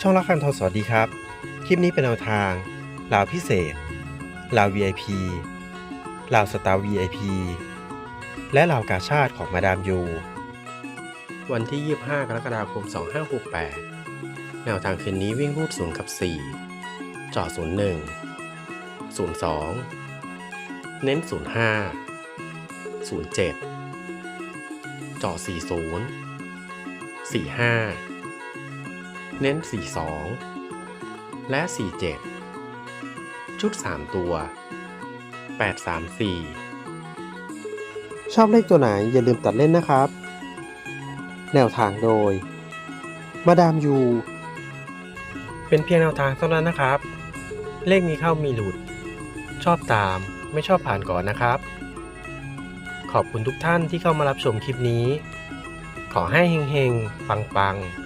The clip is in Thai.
ช่องละคันทองสวัสดีครับ คลิปนี้เป็นแนวทางลาวพิเศษลาว VIP ลาวสตาร์ VIP และลาวกาชาติของมาดามยู วันที่ 25 กรกฎาคม 2568 แนวทางคืนนี้วิ่งรูด0กับ 4จอด01 02 เน้น 05 07จอ40 45 เน้น 42 และ 47 ชุด 3 ตัว 834 ชอบเลขตัวไหนอย่าลืมตัดเล่นนะครับ แนวทางโดย มาดามยู เป็นเพียงแนวทางเท่านั้นนะครับ เลขมีเข้ามีหลุด ชอบตามไม่ชอบผ่านก่อนนะครับ ขอบคุณทุกท่านที่เข้ามารับชมคลิปนี้ ขอให้เฮงๆ ปังๆ